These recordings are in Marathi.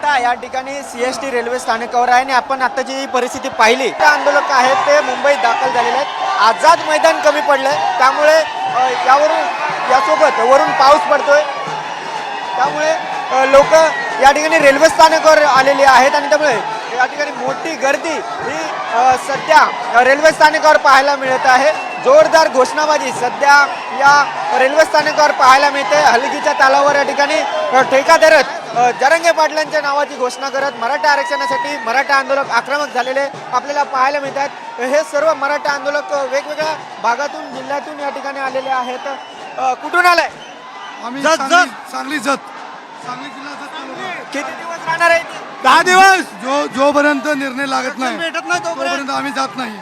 आता या ठिकाणी सी एस टी रेल्वे स्थानकावर आहे आणि आपण आता जी परिस्थिती पाहिली त्या आंदोलक आहेत ते मुंबईत दाखल झालेले आहेत. आझाद मैदान कमी पडलंय. त्यामुळे यावरून यासोबत वरून पाऊस पडतोय. त्यामुळे लोक या ठिकाणी रेल्वे स्थानकावर आलेली आहेत आणि त्यामुळे या ठिकाणी मोठी गर्दी ही सध्या रेल्वे स्थानकावर पाहायला मिळत आहे. जोरदार घोषणाबाजी. सध्या या रेल्वे स्थानकावर पाहायला मिळते. हलगीच्या तालावर या ठिकाणी ठेका धरत जरंगे पाटलांच्या नावाची घोषणा करत मराठा आरक्षणासाठी मराठा आंदोलक आक्रमक झालेले आपल्याला पाहायला मिळतात. हे सर्व मराठा आंदोलक वेगवेगळ्या भागातून जिल्ह्यातून या ठिकाणी आलेले आहेत. कुठून आलाय आम्ही जत, सांगली जत. सांगली जिल्हा. किती दिवस राहणार आहे? दहा दिवस. जो जोपर्यंत निर्णय लागत नाही भेटत नाही तोपर्यंत आम्ही जात नाही.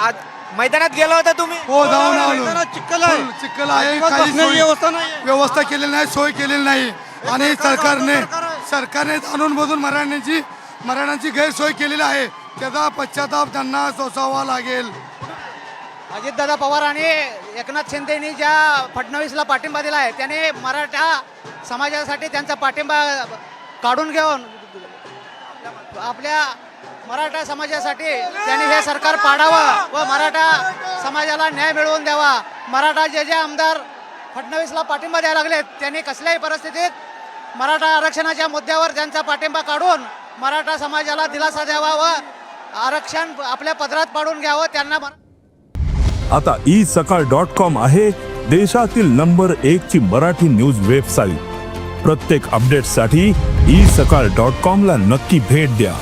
आज मैदानात गेला होता तुम्ही? हो जाऊन आलो. मैदानात चिखल आहे. फुल चिखल आहे. काही सोय- व्यवस्था नाही व्यवस्था केलेली नाही सोय केलेली नाही. आणि सरकार सरकारने सरकार आहे. सरकारने जाणून बघून मराठ्यांची मराठ्यांची गैरसोय केलेली आहे. त्याचा पश्चाताप त्यांना सोसावा लागेल. अजितदादा पवार आणि एकनाथ शिंदेनी ज्या फडणवीसला पाठिंबा दिला आहे त्याने मराठा समाजासाठी त्यांचा पाठिंबा काढून घेऊन आपल्या मराठा समाजासाठी त्यांनी हे सरकार पाडावं व मराठा समाजाला न्याय मिळवून द्यावा. मराठा जे जे आमदार फडणवीसला पाठिंबा द्यायला लागलेत त्यांनी कसल्याही परिस्थितीत मराठा आरक्षणाच्या मुद्द्यावर त्यांचा पाठिंबा काढून मराठा समाजाला दिलासा द्यावा व आरक्षण आपल्या पदरात पाडून घ्यावं त्यांना आता ई सकाळ डॉट कॉम आहे देशातील नंबर एक ची मराठी न्यूज वेबसाईट. प्रत्येक अपडेटसाठी ई सकाळ डॉट कॉम ला नक्की भेट द्या.